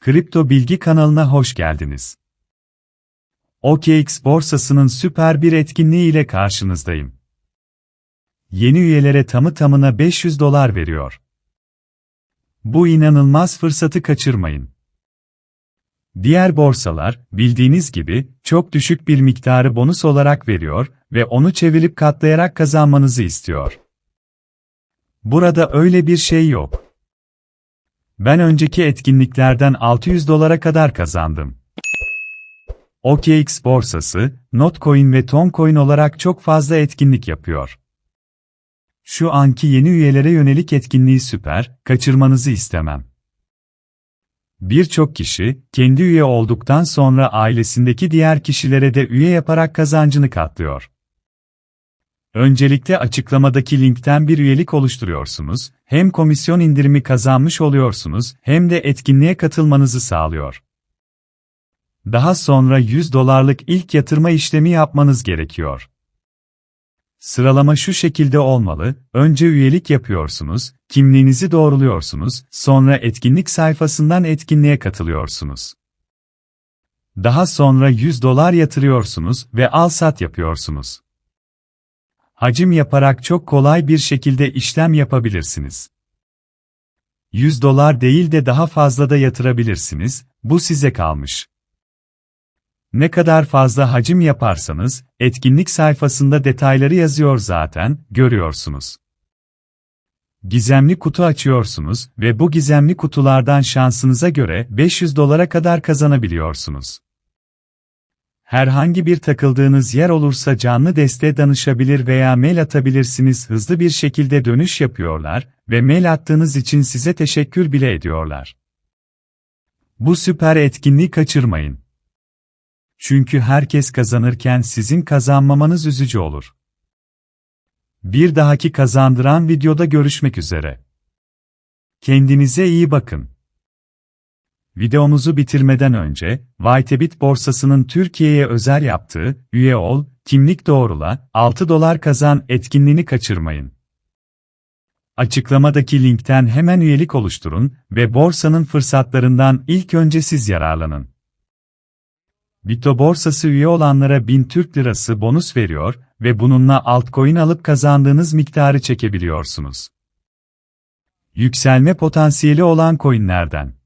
Kripto Bilgi kanalına hoş geldiniz. OKX borsasının süper bir etkinliği ile karşınızdayım. Yeni üyelere tamı tamına 500 dolar veriyor. Bu inanılmaz fırsatı kaçırmayın. Diğer borsalar, bildiğiniz gibi, çok düşük bir miktarı bonus olarak veriyor ve onu çevirip katlayarak kazanmanızı istiyor. Burada öyle bir şey yok. Ben önceki etkinliklerden 600 dolara kadar kazandım. OKX borsası, Notcoin ve Toncoin olarak çok fazla etkinlik yapıyor. Şu anki yeni üyelere yönelik etkinliği süper, kaçırmanızı istemem. Birçok kişi, kendi üye olduktan sonra ailesindeki diğer kişilere de üye yaparak kazancını katlıyor. Öncelikle açıklamadaki linkten bir üyelik oluşturuyorsunuz, hem komisyon indirimi kazanmış oluyorsunuz, hem de etkinliğe katılmanızı sağlıyor. Daha sonra 100 dolarlık ilk yatırma işlemi yapmanız gerekiyor. Sıralama şu şekilde olmalı, önce üyelik yapıyorsunuz, kimliğinizi doğruluyorsunuz, sonra etkinlik sayfasından etkinliğe katılıyorsunuz. Daha sonra 100 dolar yatırıyorsunuz ve al-sat yapıyorsunuz. Hacim yaparak çok kolay bir şekilde işlem yapabilirsiniz. 100 dolar değil de daha fazla da yatırabilirsiniz, bu size kalmış. Ne kadar fazla hacim yaparsanız, etkinlik sayfasında detayları yazıyor zaten, görüyorsunuz. Gizemli kutu açıyorsunuz ve bu gizemli kutulardan şansınıza göre 500 dolara kadar kazanabiliyorsunuz. Herhangi bir takıldığınız yer olursa canlı desteğe danışabilir veya mail atabilirsiniz. Hızlı bir şekilde dönüş yapıyorlar ve mail attığınız için size teşekkür bile ediyorlar. Bu süper etkinliği kaçırmayın. Çünkü herkes kazanırken sizin kazanmamanız üzücü olur. Bir dahaki kazandıran videoda görüşmek üzere. Kendinize iyi bakın. Videomuzu bitirmeden önce, Whitebit borsasının Türkiye'ye özel yaptığı, üye ol, kimlik doğrula, 6 dolar kazan etkinliğini kaçırmayın. Açıklamadaki linkten hemen üyelik oluşturun ve borsanın fırsatlarından ilk önce siz yararlanın. Bito borsası üye olanlara 1000 Türk Lirası bonus veriyor ve bununla altcoin alıp kazandığınız miktarı çekebiliyorsunuz. Yükselme potansiyeli olan coinlerden.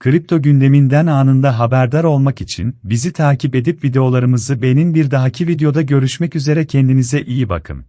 Kripto gündeminden anında haberdar olmak için bizi takip edip videolarımızı beğenin bir dahaki videoda görüşmek üzere kendinize iyi bakın.